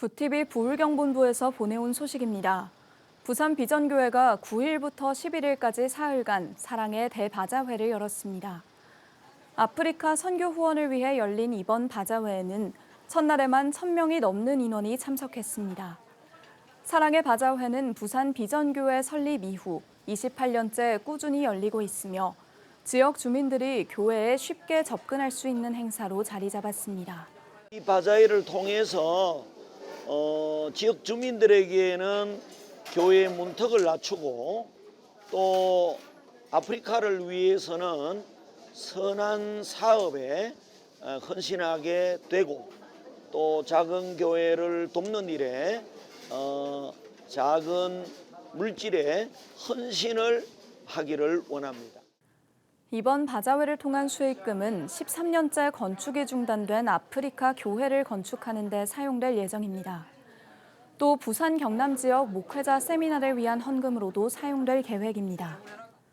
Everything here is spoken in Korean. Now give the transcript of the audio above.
구TV 부울경본부에서 보내온 소식입니다. 부산 비전교회가 9일부터 11일까지 사흘간 사랑의 대바자회를 열었습니다. 아프리카 선교 후원을 위해 열린 이번 바자회에는 첫날에만 1000명이 넘는 인원이 참석했습니다. 사랑의 바자회는 부산 비전교회 설립 이후 28년째 꾸준히 열리고 있으며 지역 주민들이 교회에 쉽게 접근할 수 있는 행사로 자리 잡았습니다. 이 바자회를 통해서 어, 지역 주민들에게는 교회의 문턱을 낮추고 또 아프리카를 위해서는 선한 사업에 어, 헌신하게 되고 또 작은 교회를 돕는 일에 어, 작은 물질에 헌신을 하기를 원합니다. 이번 바자회를 통한 수익금은 13년째 건축이 중단된 아프리카 교회를 건축하는 데 사용될 예정입니다. 또 부산 경남 지역 목회자 세미나를 위한 헌금으로도 사용될 계획입니다.